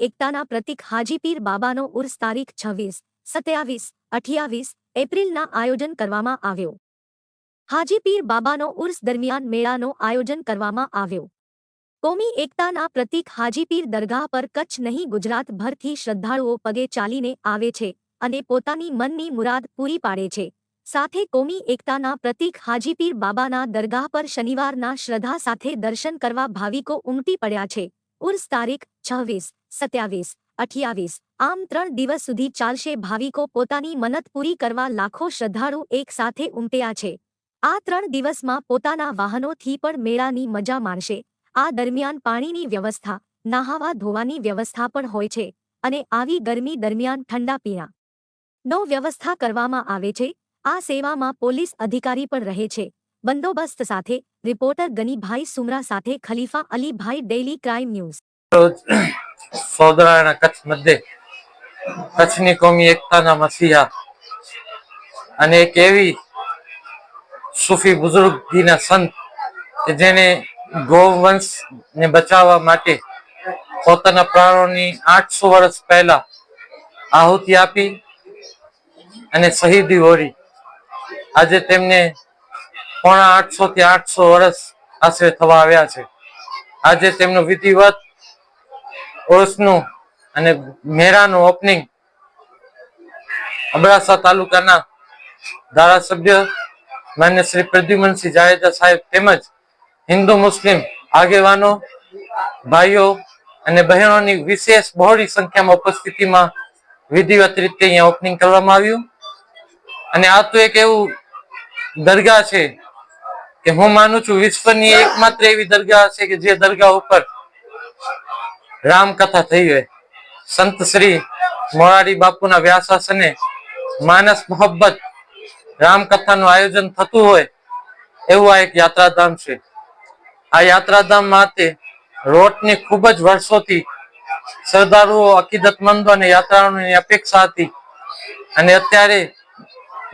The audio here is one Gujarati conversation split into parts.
એકતાના પ્રતિક હાજીપીર બાબાનો ઉર્સ તારીખ છવ્વીસ, સત્યાવીસ, અઠ્યાવીસ એપ્રિલના આયોજન કરવામાં આવ્યો. હાજીપીર બાબાનો ઉર્સ દરમિયાન મેળાનો આયોજન કરવામાં આવ્યો. કોમી એકતાના પ્રતિક હાજીપીર દરગાહ પર કચ્છ નહીં, ગુજરાતભરથી શ્રદ્ધાળુઓ પગે ચાલીને આવે છે અને પોતાની મનની મુરાદ પૂરી પાડે છે. સાથે કોમી એકતાના પ્રતિક હાજીપીર બાબાના દરગાહ પર શનિવારના શ્રદ્ધા સાથે દર્શન કરવા ભાવિકો ઉમટી પડ્યા છે. ઉર્સ તારીખ છવ્વીસ સત્યાવીસ, અઠ્યાવીસ, આમ ત્રણ દિવસ સુધી ચાલશે ભાવિકો પોતાની મનત પૂરી કરવા લાખો શ્રદ્ધાળુ એક સાથે ઉમટ્યા છે. આ ત્રણ દિવસમાં પોતાના વાહનોથી પણ મેળાની મજા માણશે. આ દરમિયાન પાણીની વ્યવસ્થા, નહાવા ધોવાની વ્યવસ્થા પણ હોય છે અને આવી ગરમી દરમિયાન ઠંડા પીણા નો વ્યવસ્થા કરવામાં આવે છે. આ સેવામાં પોલીસ અધિકારી પણ રહે છે. બંદોબસ્ત સાથે, રિપોર્ટર ગનીભાઈ સુમરા સાથે Khalifa Alibhai daily crime news. સૌદરાના Kutch મધ્ય કચ્છની કોમી એકતાના મસીહા અને એક એવી સૂફી બુઝુર્ગીના સંત કે જેને ગૌવંશને બચાવવા માટે પોતાના પ્રાણોની આઠસો વર્ષ પહેલા આહુતિ આપી અને શહીદી હોરી. આજે તેમને પોણા આઠસો થી આઠસો વર્ષ આશરે થવા આવ્યા છે. આજે તેમનું વિધિવત ઓળસનું અને મેળાનું ઓપનિંગ અબડાસા તાલુકાના ધારાસભ્ય માન્ય શ્રી પ્રદ્યુમનસિંહ જાડેજા સાહેબ તેમજ હિન્દુ મુસ્લિમ આગેવાનો, ભાઈઓ અને બહેનોની વિશેષ બહોળી સંખ્યામાં ઉપસ્થિતિમાં વિધિવત રીતે અહીંયા ઓપનિંગ કરવામાં આવ્યું. અને આ તો એક એવું દરગાહ છે કે હું માનું છું વિશ્વની એકમાત્ર એવી દરગાહ છે કે જે દરગાહ ઉપર રામકથા થઈ હોય સંત શ્રી મોરારી બાપુના વ્યાસાસને માનસ મોહબ્બત રામકથાનું આયોજન થતું હોય એવું આ એક યાત્રાધામ છે. આ યાત્રાધામ માટે રોટની ખૂબ જ વર્ષોથી શ્રદ્ધાળુઓ અકીદતમંદો અને યાત્રાળુઓની અપેક્ષા હતી. અને અત્યારે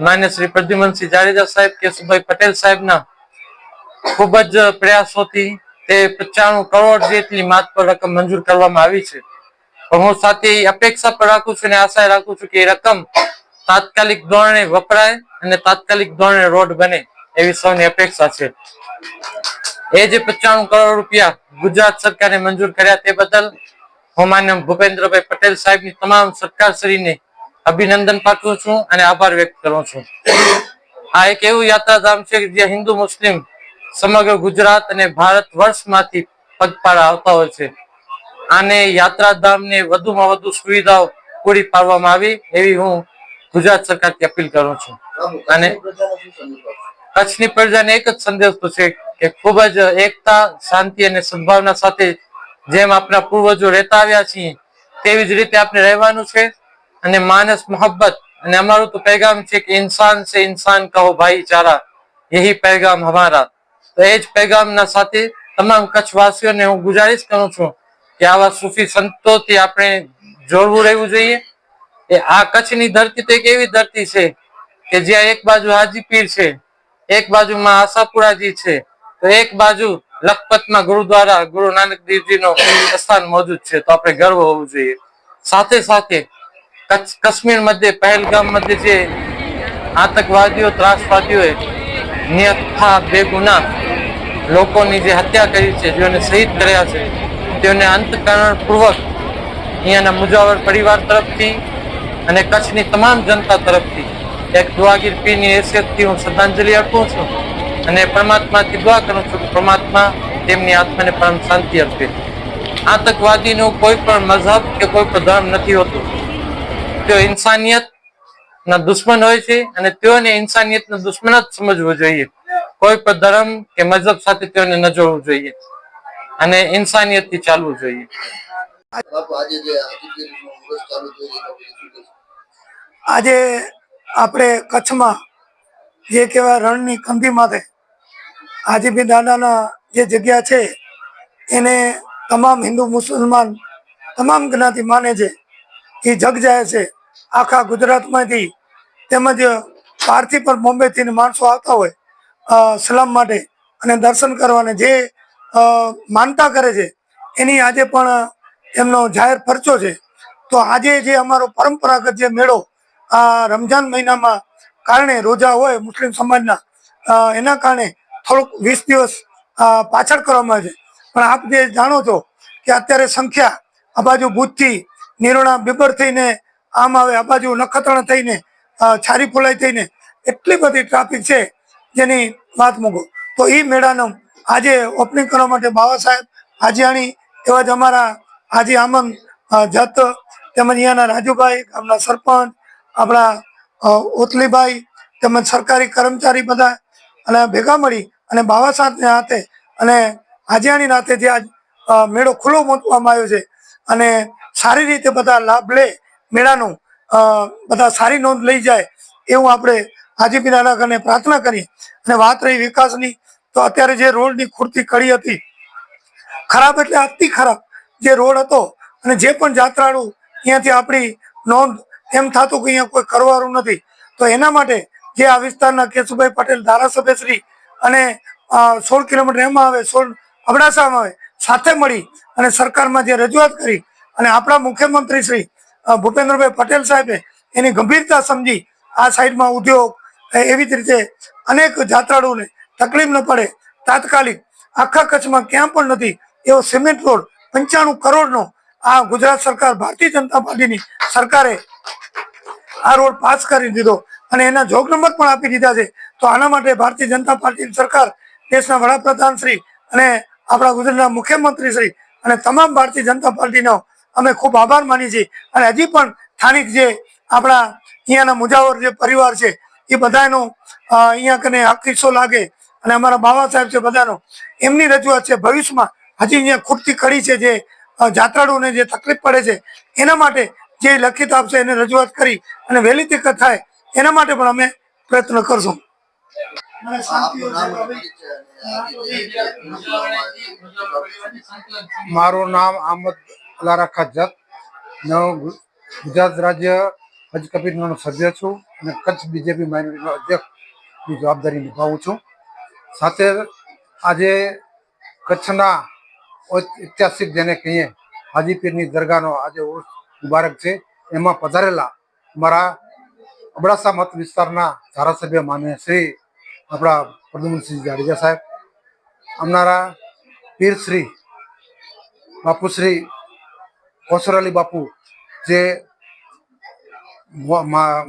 માન્ય શ્રી પ્રદ્યુમનસિંહ જાડેજા સાહેબ કેશુભાઈ પટેલ સાહેબના ખૂબ જ પ્રયાસોથી તે પચાણું કરોડ જેટલી માત્ર રકમ મંજૂર કરવામાં આવી છે. પણ હું સાથે અપેક્ષા પણ રાખું છું અને આશા રાખું છું કે એ રકમ તાત્કાલિક ધોરણે વપરાય અને તાત્કાલિક ધોરણે રોડ બને એવી સૌની અપેક્ષા છે. એ જે પચાણું કરોડ રૂપિયા ગુજરાત સરકારે મંજૂર કર્યા તે બદલ હું માન્ય ભૂપેન્દ્રભાઈ પટેલ સાહેબની તમામ સરકારશ્રીને અભિનંદન પાઠવું છું અને આભાર વ્યક્ત કરું છું. આ એક એવું યાત્રાધામ છે કે જે હિન્દુ મુસ્લિમ સમગ્ર ગુજરાત અને ભારત વર્ષમાંથી પગપાળા આવતા હોય છે. આને યાત્રાધામને વધુમાં વધુ સુવિધાઓ પૂરી પાડવામાં આવી એવી હું ગુજરાત સરકારથી અપીલ કરું છું. અને કચ્છની પ્રજાને એક જ સંદેશ છે કે ખૂબ જ એકતા, શાંતિ અને સદભાવના સાથે જેમ આપણા પૂર્વજો રહેતા આવ્યા છીએ, તેવી જ રીતે આપણે રહેવાનું છે. અને માનસ મોહબ્બત અને અમારું તો પેગામ છે કે ઇન્સાન સે ઇન્સાન કહો ભાઈચારા, યહી પેગામ હમારા. તો એ જ પેગામના સાથે તમામ કચ્છવાસીઓને હું ગુજારિશ કરું છું કે આવા સૂફી સંતોથી આપણે જોડવું રહેવું જોઈએ. એ આ કચ્છની ધરતી તો એક એવી ધરતી છે કે જ્યાં એક બાજુ હાજી છે, એક બાજુમાં આશાપુરાજી છે, તો એક બાજુ લખપતમાં ગુરુદ્વારા, ગુરુ નાનક દેવજીનો સ્થાન મોજૂદ છે, તો આપણે ગર્વ હોવું જોઈએ. સાથે સાથે કચ્છ, કાશ્મીર મધ્ય, પહેલગામ મધ્ય જે આતંકવાદીઓ, ત્રાસવાદીઓએ નિયથા બેગુના લોકોની જે હત્યા કરી છે જેઓને શહીદ કર્યા છે, તેઓને અંતકરણપૂર્વક અહીંયાના મુજાવર પરિવાર તરફથી અને કચ્છની તમામ જનતા તરફથી એક દુઆગીર પીની હેસિયતથી હું શ્રદ્ધાંજલિ અર્પું છું અને પરમાત્માથી દુઆ કરું છું કે પરમાત્મા તેમની આત્માને પરમ શાંતિ અર્પે. આતંકવાદીનું કોઈ પણ મઝહબ કે કોઈ પણ ધર્મ નથી હોતું. તેઓ ઇન્સાનિયતના દુશ્મન હોય છે અને તેઓને ઇન્સાનિયતના દુશ્મન જ સમજવું જોઈએ. કોઈ પણ ધર્મ કે મજબ સાથે તેઓને ન જોડવું જોઈએ. અને ઇન્સાનિયતથી ચાલવું જોઈએ. આજે? આજે આપણે કચ્છમાં જે કહેવાય રણની કંધી માથે હાજીબી દાદાના જે જગ્યા છે એને તમામ હિન્દુ મુસલમાન તમામ જ્ઞાતિ માને છે એ જગ જાય છે. આખા ગુજરાતમાંથી તેમજ બહારથી પણ બોમ્બેથી માણસો આવતા હોય સલામ માટે અને દર્શન કરવાને જે માનતા કરે છે, એની આજે પણ એમનો જાહેર પરચો છે. તો આજે જે અમારો પરંપરાગત જે મેળો આ રમજાન મહિનામાં કારણે રોજા હોય મુસ્લિમ સમાજના એના કારણે થોડુંક વીસ દિવસ પાછળ કરવામાં આવે છે. પણ આપ જે જાણો છો કે અત્યારે સંખ્યા આ બાજુ ભુજથી નિરોણા બિબર થઈને, આમ આવે આ બાજુ નખત્રાણા થઈને છારી ફોલાઈ થઈને, એટલી બધી ટ્રાફિક છે જેની વાત મૂકો. તો એ મેળાનું આજે ઓપનિંગ કરવા માટે બાબા સાહેબ હાજીયાણી એવા જ અમારા હાજી આમન જત, તેમજ અહીંયાના રાજુભાઈ, ગામના સરપંચ, આપણા ઓતલીભાઈ તેમજ સરકારી કર્મચારી બધા અને ભેગા મળી અને બાબા સાહેબને હાથે અને હાજીયાણીના હાથે જે આજ મેળો ખુલ્લો મૂકવામાં આવ્યો છે અને સારી રીતે બધા લાભ લે, મેળાનું બધા સારી નોંધ લઈ જાય એવું આપણે હાજીપીર નાનાખાને પ્રાર્થના કરીએ અને વાત રહી વિકાસની, તો અત્યારે જે રોડની ખૂરતી કડી હતી, ખરાબ એટલે અતિ ખરાબ જે રોડ હતો અને જે પણ જાત્રાળુ અહીંયાથી આપણી નોંધ એમ થતું કે અહીંયા કોઈ કરવાનું નથી, તો એના માટે જે આ વિસ્તારના કેશુભાઈ પટેલ ધારાસભ્ય શ્રી અને સોળ કિલોમીટર એમાં આવે, સોળ અબડાસામાં આવે, સાથે મળી અને સરકારમાં જે રજૂઆત કરી અને આપણા મુખ્યમંત્રી શ્રી ભૂપેન્દ્રભાઈ પટેલ સાહેબે એની ગંભીરતા સમજી આ સાઈડમાં ઉદ્યોગ એવી જ રીતે અનેક જાત્રાળુઓને તકલીફ ન પડે. તાત્કાલિક આખા કચ્છમાં ક્યાં પણ નથી, એવો સિમેન્ટ રોડ પંચાણું કરોડનો આ ગુજરાત સરકાર, ભારતીય જનતા પાર્ટીની સરકારે આ રોડ પાસ કરી દીધો અને એના જોગ નંબર પણ આપી દીધા છે. તો આના માટે ભારતીય જનતા પાર્ટીની સરકાર, દેશના વડાપ્રધાન શ્રી અને આપણા ગુજરાતના મુખ્યમંત્રી શ્રી અને તમામ ભારતીય જનતા પાર્ટીનો અમે ખૂબ આભાર માની છીએ. અને હજી પણ સ્થાનિક જે આપણા અહીંયાના મુજાવર જે પરિવાર છે એ બધાનો અ, અહીંયા કને હક હિસ્સો લાગે. અને અમારા બાવા સાહેબ છે બધાનો. એમની રજૂઆત છે ભવિષ્યમાં હજી અહીંયા ખૂટતી કડી છે જે જાત્રાળુઓને જે તકલીફ પડે છે એના માટે જે લખિત આપશે એને રજૂઆત કરી અને વહેલી તકે થાય એના માટે પણ અમે પ્રયત્ન કરશું. મારું નામ આમદ લારા ખજ્જત હું ગુજરાત રાજ્ય હજ કમિટીનો સભ્ય છું અને કચ્છ બીજેપી માઇનોરિટીનો અધ્યક્ષની જવાબદારી નિભાવું છું. સાથે આજે કચ્છના ઐતિહાસિક જેને કહીએ, હાજીપીરની દરગાહનો આજે ઉર્સ મુબારક છે. એમાં પધારેલા મારા અબડાસા મત વિસ્તારના ધારાસભ્ય માન્ય શ્રી આપણા પ્રદ્યુમનસિંહ જાડેજા સાહેબ, આવનારા પીર શ્રી બાપુશ્રી કોસર અલી બાપુ જે મો- મા-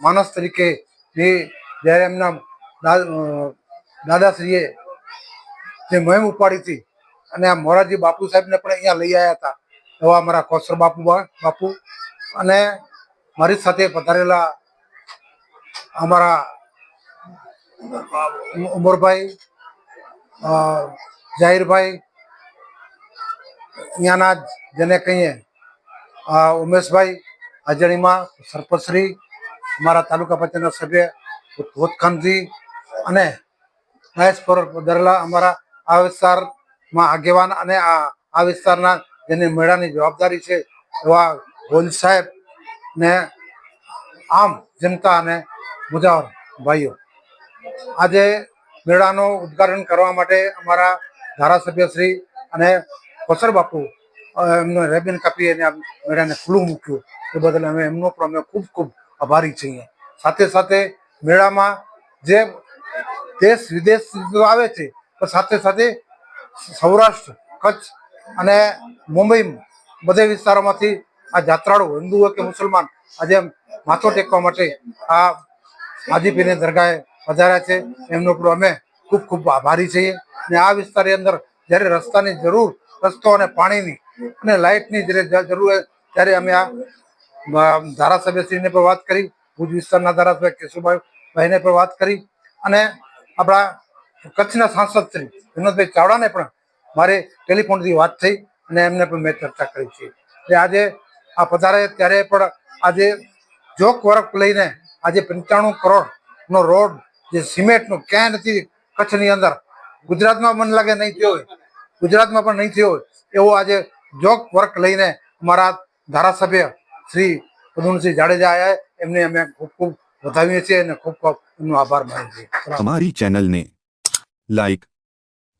માણસ તરીકે જે એમના દાદાશ્રીએ જે મહેમ ઉપાડી હતી અને આ મોરારજી બાપુ સાહેબને પણ અહીંયા લઈ આવ્યા હતા, એવા અમારા કોસર બાપુ બાપુ અને મારી સાથે પધારેલા અમારા ઉમરભાઈ જાહેરભાઈ, અહીંયાના જેને કહીએ ઉમેશભાઈ અજણીમાં સરપંચશ્રી, અમારા તાલુકા પંચાયતના સભ્ય ધોતખાનજી અને મહેશ દરલા અમારા આ વિસ્તારમાં આગેવાન અને આ વિસ્તારના જેની મેળાની જવાબદારી છે એવા ગોલ સાહેબ ને આમ જનતા અને મુજાવર ભાઈઓ. આજે મેળાનું ઉદ્ઘાટન કરવા માટે અમારા ધારાસભ્ય શ્રી અને કોસર બાપુ એમને રેબિન કાપી અને મેળાને ખુલ્લું મૂક્યું. એ બદલ અમે એમનો પણ અમે ખૂબ ખૂબ આભારી છીએ. સાથે સાથે મેળામાં જે દેશ વિદેશ આવે છે પણ સાથે સાથે સૌરાષ્ટ્ર, કચ્છ અને મુંબઈ બધે વિસ્તારોમાંથી આ જાત્રાળુ હિન્દુ કે મુસલમાન આજે માથો ટેકવા માટે આ હાજીપીરની દરગાહે વધાર્યા છે. એમનો પણ અમે ખૂબ ખૂબ આભારી છીએ. અને આ વિસ્તારની અંદર જ્યારે રસ્તાની જરૂર, રસ્તો અને પાણીની અને લાઇટની જ્યારે જરૂર હોય ત્યારે અમે આ ધારાસભ્યશ્રીને પણ વાત કરી, ભુજ વિસ્તારના ધારાસભ્ય કેશુભાઈ ભાઈને પણ વાત કરી અને આપણા કચ્છના સાંસદ શ્રી વિનોદભાઈ ચાવડાને પણ મારે ટેલિફોનથી વાત થઈ અને એમને પણ મેં ચર્ચા કરી છે. એટલે આજે આ પધારે ત્યારે પણ આજે જોક વર્ક લઈને આજે પંચાણું કરોડનો રોડ, જે સિમેન્ટનો ક્યાંય નથી કચ્છની અંદર, ગુજરાતમાં મને લાગે નહીં થયો હોય. ગુજરાતમાં પણ નહીં થયો હોય એવો આજે જોક વર્ક લઈને અમારા ધારાસભ્ય શ્રી પદુનસિંહ જાડેજા આવ્યા એમને અમે ખૂબ ખૂબ વધાવીએ છીએ અને ખૂબ ખૂબ એમનો આભાર માનીએ છીએ. અમારી ચેનલને લાઈક,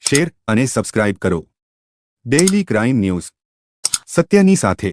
શેર અને સબસ્ક્રાઇબ કરો. Daily crime news. સત્યની સાથે.